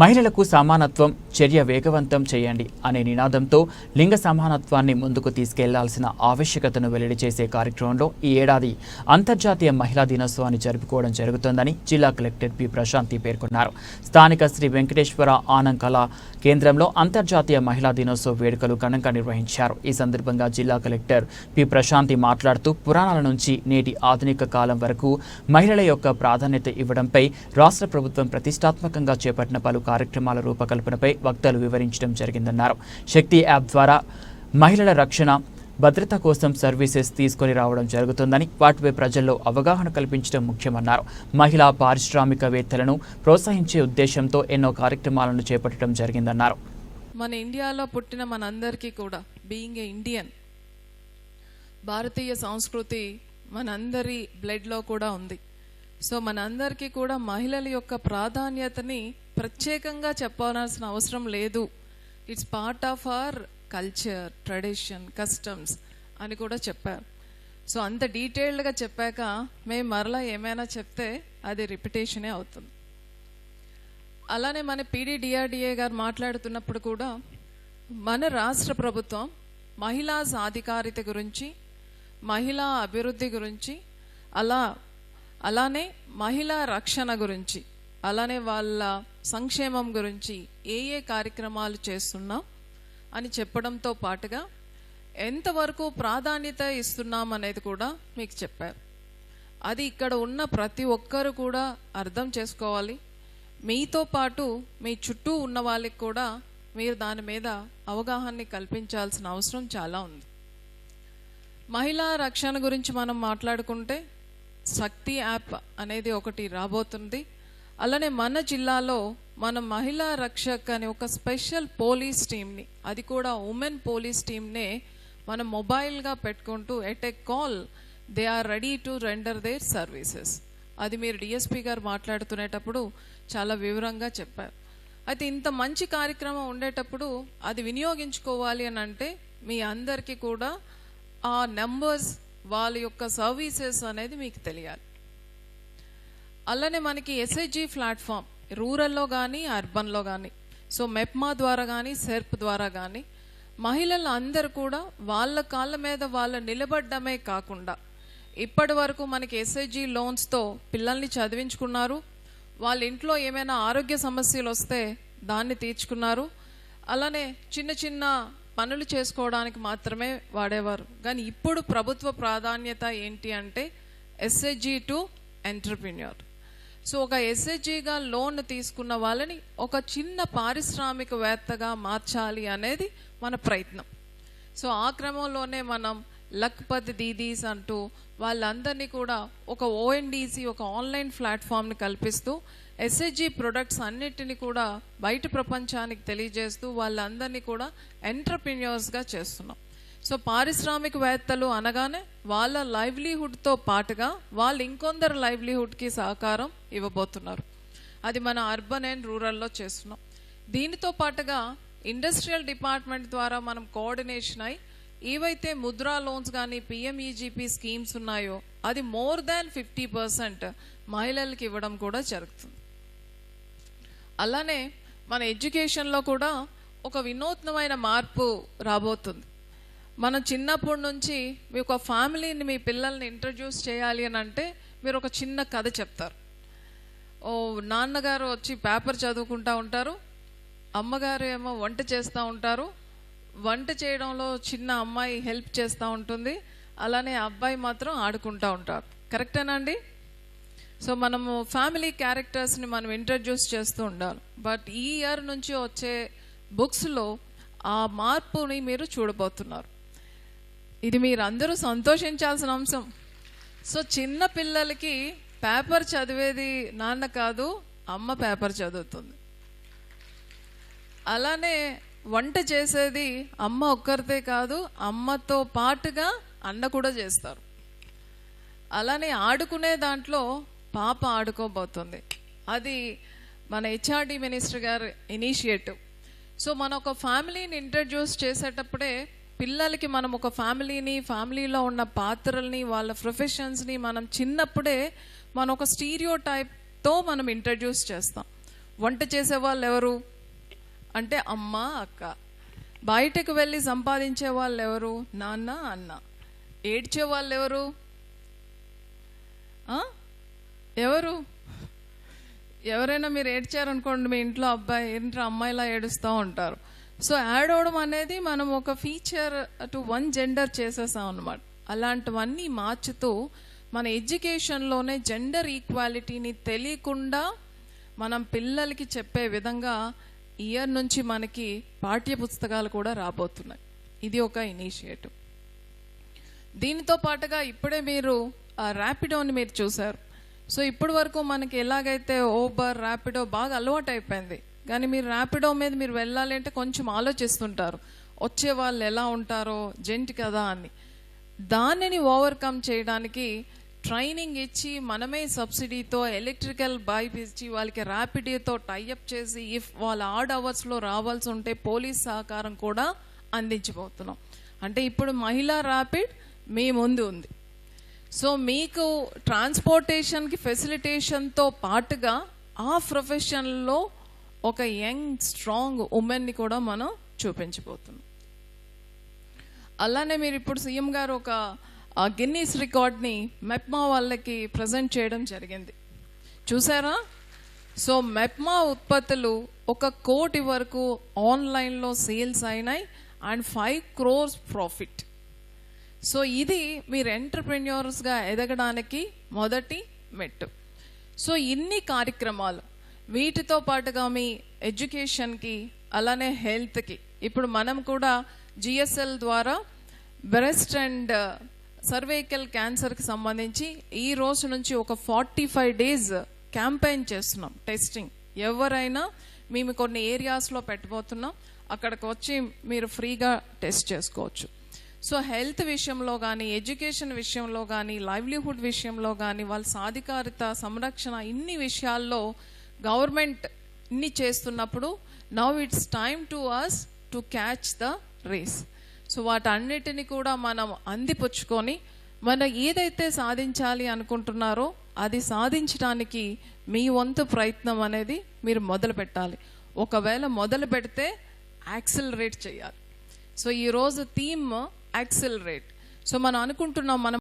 మహిళలకు సమానత్వం చర్య వేగవంతం చేయండి అనే నినాదంతో లింగ సమానత్వాన్ని ముందుకు తీసుకెళ్ళాల్సిన ఆవశ్యకతను వెల్లడి చేసే కార్యక్రమంలో ఈ ఏడాది అంతర్జాతీయ మహిళా దినోత్సవాన్ని జరుపుకోవడం జరుగుతోందని జిల్లా కలెక్టర్ పి ప్రశాంతి పేర్కొన్నారు. స్థానిక శ్రీ వెంకటేశ్వర ఆనంద్ కళా కేంద్రంలో అంతర్జాతీయ మహిళా దినోత్సవ వేడుకలు ఘనంగా నిర్వహించారు. ఈ సందర్భంగా జిల్లా కలెక్టర్ పి ప్రశాంతి మాట్లాడుతూ పురాణాల నుంచి నేటి ఆధునిక కాలం వరకు మహిళల యొక్క ప్రాధాన్యత ఇవ్వడంపై రాష్ట్ర ప్రభుత్వం ప్రతిష్టాత్మకంగా చేపట్టిన పలు కార్యక్రమాల రూపకల్పనపై వక్తలు వివరించడం జరిగిందన్నారు. శక్తి యాప్ ద్వారా మహిళల రక్షణ భద్రత కోసం సర్వీసెస్ తీసుకొని రావడం జరుగుతుందని వాటిపై ప్రజల్లో అవగాహన కల్పించడం ముఖ్యమన్నారు. మహిళా పారిశ్రామికవేత్తలను ప్రోత్సహించే ఉద్దేశంతో ఎన్నో కార్యక్రమాలను చేపట్టడం జరిగిందన్నారు. మన ఇండియాలో పుట్టిన మనందరికీ కూడా బీయింగ్ ఏ ఇండియన్ భారతీయ సంస్కృతి మనందరి బ్లడ్లో కూడా ఉంది. సో మనందరికీ కూడా మహిళల యొక్క ప్రాధాన్యతని ప్రత్యేకంగా చెప్పాల్సిన అవసరం లేదు. It's part of our culture tradition customs అని కూడా చెప్పారు సో అంత డీటెయిల్డ్గా చెప్పాక మేము మరలా ఏమైనా చెప్తే అది రిపిటేషనే అవుతుంది. అలానే మన పీడీడిఆర్డిఏ గారు మాట్లాడుతున్నప్పుడు కూడా మన రాష్ట్ర ప్రభుత్వం మహిళా సాధికారిత గురించి మహిళా అభివృద్ధి గురించి అలా అలానే మహిళా రక్షణ గురించి అలానే వాళ్ళ సంక్షేమం గురించి ఏ ఏ కార్యక్రమాలు చేస్తున్నాం అని చెప్పడంతో పాటుగా ఎంతవరకు ప్రాధాన్యత ఇస్తున్నాం అనేది కూడా మీకు చెప్పారు. అది ఇక్కడ ఉన్న ప్రతి ఒక్కరు కూడా అర్థం చేసుకోవాలి. మీతో పాటు మీ చుట్టూ ఉన్న వాళ్ళకి కూడా మీరు దాని మీద అవగాహనని కల్పించాల్సిన అవసరం చాలా ఉంది. మహిళా రక్షణ గురించి మనం మాట్లాడుకుంటే శక్తి యాప్ అనేది ఒకటి రాబోతుంది. అలానే మన జిల్లాలో మన మహిళా రక్షక్ అనే ఒక స్పెషల్ పోలీస్ టీమ్ని అది కూడా ఉమెన్ పోలీస్ టీమ్నే మనం మొబైల్గా పెట్టుకుంటూ at a call they are ready to render their services. అది మీరు డిఎస్పీ గారు మాట్లాడుతునేటప్పుడు చాలా వివరంగా చెప్పారు. అయితే ఇంత మంచి కార్యక్రమం ఉండేటప్పుడు అది వినియోగించుకోవాలి అని అంటే మీ అందరికీ కూడా ఆ నెంబర్స్ వాళ్ళ యొక్క సర్వీసెస్ అనేది మీకు తెలియాలి. అలానే మనకి ఎస్ఐజి ప్లాట్ఫామ్ రూరల్లో కానీ అర్బన్లో కానీ సో మెప్మా ద్వారా కానీ సెర్ప్ ద్వారా కానీ మహిళలు అందరూ కూడా వాళ్ళ కాళ్ళ మీద వాళ్ళు నిలబడ్డమే కాకుండా ఇప్పటి వరకు మనకి ఎస్ఐజి లోన్స్తో పిల్లల్ని చదివించుకున్నారు. వాళ్ళ ఇంట్లో ఏమైనా ఆరోగ్య సమస్యలు వస్తే దాన్ని తీర్చుకున్నారు. అలానే చిన్న చిన్న పనులు చేసుకోవడానికి మాత్రమే వాడేవారు. కానీ ఇప్పుడు ప్రభుత్వ ప్రాధాన్యత ఏంటి అంటే ఎస్ఐజి టు ఎంటర్ప్రిన్యూర్ సో ఒక ఎస్హెచ్జిగా లోన్ తీసుకున్న వాళ్ళని ఒక చిన్న పారిశ్రామికవేత్తగా మార్చాలి అనేది మన ప్రయత్నం. సో ఆ క్రమంలోనే మనం లక్పత్ దీదీస్ అంటూ వాళ్ళందరినీ కూడా ఒక ఓఎన్డీసీ ఒక ఆన్లైన్ ప్లాట్ఫామ్ని కల్పిస్తూ ఎస్హెచ్జి ప్రొడక్ట్స్ అన్నిటిని కూడా బయట ప్రపంచానికి తెలియజేస్తూ వాళ్ళందరినీ కూడా ఎంటర్ప్రిన్యూర్స్గా చేస్తున్నాం. సో పారిశ్రామికవేత్తలు అనగానే వాళ్ళ లైవ్లీహుడ్తో పాటుగా వాళ్ళు ఇంకొందరు లైవ్లీహుడ్కి సహకారం ఇవ్వబోతున్నారు. అది మన అర్బన్ అండ్ రూరల్లో చేస్తున్నాం. దీనితో పాటుగా ఇండస్ట్రియల్ డిపార్ట్మెంట్ ద్వారా మనం కోఆర్డినేషన్ అయి ఏవైతే ముద్రా లోన్స్ కానీ పిఎంఈజీపీ స్కీమ్స్ ఉన్నాయో అది మోర్ దాన్ ఫిఫ్టీ పర్సెంట్ మహిళలకు ఇవ్వడం కూడా జరుగుతుంది. అలానే మన ఎడ్యుకేషన్లో కూడా ఒక వినూత్నమైన మార్పు రాబోతుంది. మనం చిన్నప్పటి నుంచి మీ ఒక ఫ్యామిలీని మీ పిల్లల్ని ఇంట్రడ్యూస్ చేయాలి అని అంటే మీరు ఒక చిన్న కథ చెప్తారు. ఓ నాన్నగారు వచ్చి పేపర్ చదువుకుంటా ఉంటారు. అమ్మగారు ఏమో వంట చేస్తూ ఉంటారు. వంట చేయడంలో చిన్న అమ్మాయి హెల్ప్ చేస్తూ ఉంటుంది. అలానే అబ్బాయి మాత్రం ఆడుకుంటూ ఉంటారు. కరెక్టేనా అండి? సో మనము ఫ్యామిలీ క్యారెక్టర్స్ని మనం ఇంట్రడ్యూస్ చేస్తూ ఉండాలి. బట్ ఈ ఇయర్ నుంచి వచ్చే బుక్స్లో ఆ మార్పుని మీరు చూడబోతున్నారు. ఇది మీరందరూ సంతోషించాల్సిన అంశం. సో చిన్న పిల్లలకి పేపర్ చదివేది నాన్న కాదు అమ్మ పేపర్ చదువుతుంది. అలానే వంట చేసేది అమ్మ ఒక్కరితే కాదు అమ్మతో పాటుగా అన్న కూడా చేస్తారు. అలానే ఆడుకునే దాంట్లో పాప ఆడుకోబోతుంది. అది మన హెచ్ఆర్డి మినిస్టర్ గారు ఇనిషియేటివ్. సో మన ఒక ఫ్యామిలీని ఇంట్రడ్యూస్ చేసేటప్పుడే పిల్లలకి మనం ఒక ఫ్యామిలీని ఫ్యామిలీలో ఉన్న పాత్రల్ని వాళ్ళ ప్రొఫెషన్స్ని మనం చిన్నప్పుడే మనం ఒక స్టీరియో టైప్తో మనం ఇంట్రడ్యూస్ చేస్తాం. వంట చేసే వాళ్ళు ఎవరు అంటే అమ్మ అక్క. బయటకు వెళ్ళి సంపాదించే వాళ్ళు ఎవరు నాన్న అన్న. ఏడ్చే వాళ్ళు ఎవరు ఎవరు? ఎవరైనా మీరు ఏడ్చారనుకోండి మీ ఇంట్లో అబ్బాయి ఏంట్రా అమ్మాయిలా ఏడుస్తూ ఉంటారు. సో యాడ్ అవడం అనేది మనం ఒక ఫీచర్ టు వన్ జెండర్ చేసేసాం అనమాట అలాంటివన్నీ మార్చుతూ మన ఎడ్యుకేషన్లోనే జెండర్ ఈక్వాలిటీని తెలియకుండా మనం పిల్లలకి చెప్పే విధంగా ఇయర్ నుంచి మనకి పాఠ్య పుస్తకాలు కూడా రాబోతున్నాయి. ఇది ఒక ఇనిషియేటివ్. దీనితో పాటుగా ఇప్పుడే మీరు ఆ ర్యాపిడోని మీరు చూశారు. సో ఇప్పటి వరకు మనకి ఎలాగైతే ఓబర్ ర్యాపిడో బాగా అలవాటు అయిపోయింది కానీ మీరు ర్యాపిడో మీద మీరు వెళ్ళాలి అంటే కొంచెం ఆలోచిస్తుంటారు. వచ్చే వాళ్ళు ఎలా ఉంటారో జెంట్ కదా అని. దానిని ఓవర్కమ్ చేయడానికి ట్రైనింగ్ ఇచ్చి మనమే సబ్సిడీతో ఎలక్ట్రికల్ బైప్ ఇచ్చి వాళ్ళకి ర్యాపిడీతో టైఅప్ చేసి ఇఫ్ వాళ్ళ ఆడ్ అవర్స్లో రావాల్సి ఉంటే పోలీస్ సహకారం కూడా అందించబోతున్నాం. అంటే ఇప్పుడు మహిళా ర్యాపిడ్ మీ ముందు ఉంది. సో మీకు ట్రాన్స్పోర్టేషన్కి ఫెసిలిటేషన్తో పాటుగా ఆ ప్రొఫెషన్లో ఒక యంగ్ స్ట్రాంగ్ ఉమెన్ని కూడా మనం చూపించబోతున్నాం. అలానే మీరు ఇప్పుడు సీఎం గారు ఒక గిన్నీస్ రికార్డ్ని మెప్మా వాళ్ళకి ప్రజెంట్ చేయడం జరిగింది. చూసారా? సో మెప్మా ఉత్పత్తులు ఒక కోటి వరకు ఆన్లైన్లో సేల్స్ అయినాయి and five crores profit. So ఇది మీరు ఎంటర్ప్రెన్యూర్స్గా ఎదగడానికి మొదటి మెట్టు. సో ఇన్ని కార్యక్రమాలు వీటితో పాటుగా మీ ఎడ్యుకేషన్కి అలానే హెల్త్కి ఇప్పుడు మనం కూడా జిఎస్ఎల్ ద్వారా బ్రెస్ట్ అండ్ uh, సర్వైకల్ క్యాన్సర్కి సంబంధించి ఈ రోజు నుంచి ఒక ఫార్టీ ఫైవ్ డేస్ క్యాంపెయిన్ చేస్తున్నాం టెస్టింగ్. ఎవరైనా మేము కొన్ని ఏరియాస్లో పెట్టబోతున్నాం అక్కడికి వచ్చి మీరు ఫ్రీగా టెస్ట్ చేసుకోవచ్చు. సో హెల్త్ విషయంలో కానీ ఎడ్యుకేషన్ విషయంలో కానీ లైవ్లీహుడ్ విషయంలో కానీ వాళ్ళ సాధికారిత సంరక్షణ ఇన్ని విషయాల్లో గవర్నమెంట్ ఇన్ని చేస్తున్నప్పుడు now it's time to us to catch the race so వాటన్నిటిని కూడా మనం అందిపుచ్చుకొని మనం ఏదైతే సాధించాలి అనుకుంటున్నారో అది సాధించడానికి మీ వంతు ప్రయత్నం అనేది మీరు మొదలు పెట్టాలి. ఒకవేళ మొదలు పెడితే యాక్సిలరేట్ చేయాలి. సో ఈరోజు థీమ్ యాక్సిలరేట్ సో మనం అనుకుంటున్నాం మనం